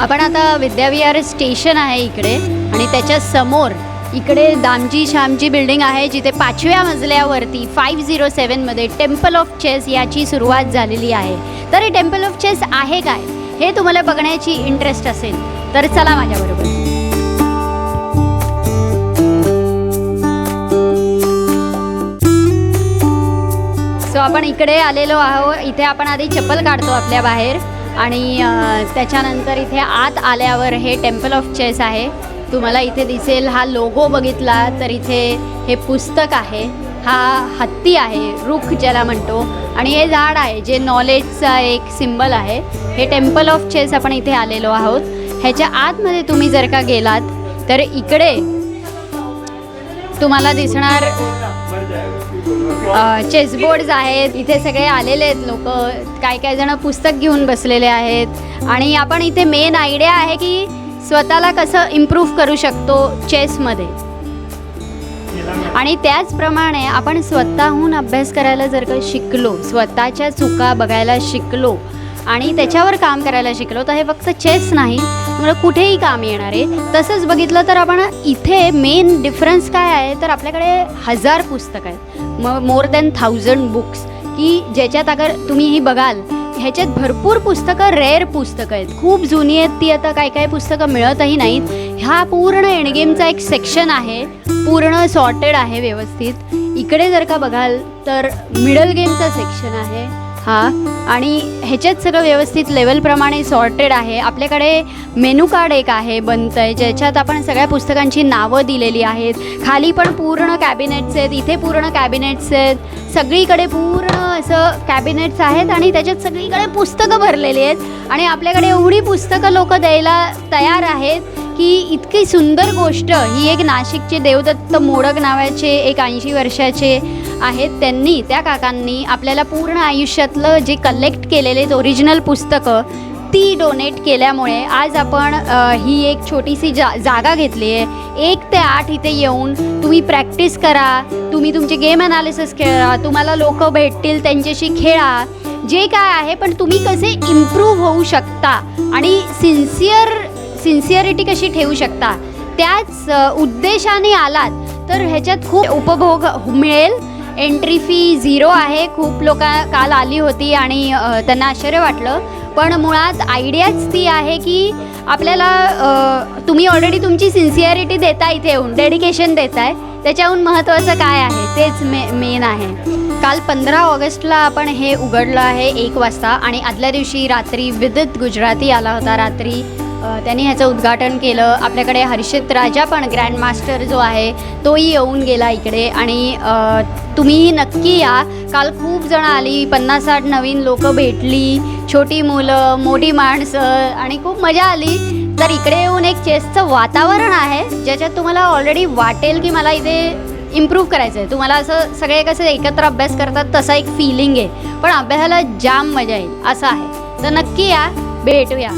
आपण आता विद्याविहार स्टेशन आहे इकडे आणि त्याच्यासमोर इकडे दामजी श्यामजी बिल्डिंग आहे जिथे पाचव्या मजल्यावरती फाईव्ह झिरो सेवनमध्ये टेम्पल ऑफ चेस याची सुरुवात झालेली आहे. तर हे टेम्पल ऑफ चेस आहे काय? हे तुम्हाला बघण्याची इंटरेस्ट असेल तर चला माझ्याबरोबर. सो आपण इकडे आलेलो आहोत इथे आपण आधी चप्पल काढतो आपल्या बाहेर. आणि त्याच्यानंतर इथे आत आल्यावर हे टेम्पल ऑफ चेस आहे. तुम्हाला इथे दिसेल हा लोगो बघितला तर इथे हे पुस्तक आहे. हा हत्ती आहे रुख ज्याला म्हणतो. आणि हे झाड आहे जे नॉलेजचा एक सिम्बल आहे. हे टेम्पल ऑफ चेस आपण इथे आलेलो आहोत. ह्याच्या आतमध्ये तुम्ही जर का गेलात तर इकडे तुम्हाला दिसणार चेस बोर्ड्स आहेत इथे सगळे आलेले आहेत लोक. काही काही जण पुस्तक घेऊन बसलेले आहेत. आणि आपण इथे मेन आयडिया आहे की स्वतःला कसं इम्प्रूव्ह करू शकतो चेसमध्ये आणि त्याचप्रमाणे आपण स्वतःहून अभ्यास करायला जर का शिकलो स्वतःच्या चुका बघायला शिकलो आणि त्याच्यावर काम करायला शिकलो. तर हे फक्त चेस नाही तुम्हाला कुठेही काम येणार आहे. तसंच बघितलं तर आपण इथे मेन डिफरन्स काय आहे? तर आपल्याकडे हजार पुस्तकं आहेत. मग मोर दॅन थाउजंड बुक्स की ज्याच्यात अगर तुम्ही ही बघाल ह्याच्यात भरपूर पुस्तकं रेअर पुस्तकं आहेत. खूप जुनी आहेत ती आता काय काय पुस्तकं मिळतही नाहीत. ह्या पूर्ण एंडगेमचा एक सेक्शन आहे. पूर्ण सॉर्टेड आहे व्यवस्थित. इकडे जर का बघाल तर मिडल गेमचा सेक्शन आहे. हा. आणि ह्याच्यात सगळं व्यवस्थित लेवलप्रमाणे सॉर्टेड आहे. आपल्याकडे मेनू कार्ड एक आहे बनतं आहे ज्याच्यात आपण सगळ्या पुस्तकांची नावं दिलेली आहेत. खाली पण पूर्ण कॅबिनेट्स आहेत इथे पूर्ण कॅबिनेट्स आहेत. सगळीकडे पूर्ण असं कॅबिनेट्स आहेत आणि त्याच्यात सगळीकडे पुस्तकं भरलेली आहेत. आणि आपल्याकडे एवढी पुस्तकं लोक द्यायला तयार आहेत की इतकी सुंदर गोष्ट. ही एक नाशिकचे देवदत्त मोडक नावाचे एक ऐंशी वर्षाचे आहेत त्यांनी त्या काकांनी आपल्याला पूर्ण आयुष्यातलं जे कलेक्ट केलेले ओरिजिनल पुस्तकं ती डोनेट केल्यामुळे आज आपण ही एक छोटीशी जा जागा घेतली आहे. एक ते आठ इथे येऊन तुम्ही प्रॅक्टिस करा तुम्ही तुमचे गेम अनालिसिस खेळा तुम्हाला लोक भेटतील त्यांच्याशी खेळा. जे काय आहे पण तुम्ही कसे इम्प्रूव्ह होऊ शकता आणि सिन्सिअर सिन्सिअरिटी कशी ठेवू शकता त्याच उद्देशाने आलात तर ह्याच्यात खूप उपभोग मिळेल. एंट्री फी झिरो आहे. खूप लोक काल आली होती आणि त्यांना आश्चर्य वाटलं. पण मुळात आयडियाच ती आहे की आपल्याला तुम्ही ऑलरेडी तुमची सिन्सिअरिटी देता इथे येऊन डेडिकेशन देताय. त्याच्याहून महत्त्वाचं काय आहे? तेच मे मेन आहे. काल पंधरा ऑगस्टला आपण हे उघडलं आहे एक वाजता आणि आदल्या दिवशी रात्री विदित गुजराती आला होता. रात्री त्यांनी ह्याचं उद्घाटन केलं. आपल्याकडे हर्षित राजा पण ग्रँड मास्टर जो आहे तोही येऊन गेला इकडे. आणि तुम्हीही नक्की या. काल खूप जण आली. पन्नास साठ नवीन लोक भेटली. छोटी मुलं मोठी माणसं आणि खूप मजा आली. तर इकडे येऊन एक चेसचं वातावरण आहे ज्याच्यात तुम्हाला ऑलरेडी वाटेल की मला इथे इम्प्रूव्ह करायचं आहे तुम्हाला असं सगळे कसे एकत्र अभ्यास करतात तसा एक फिलिंग आहे. पण अभ्यासाला जाम मजा येईल. असं आहे. तर नक्की या. भेटूया.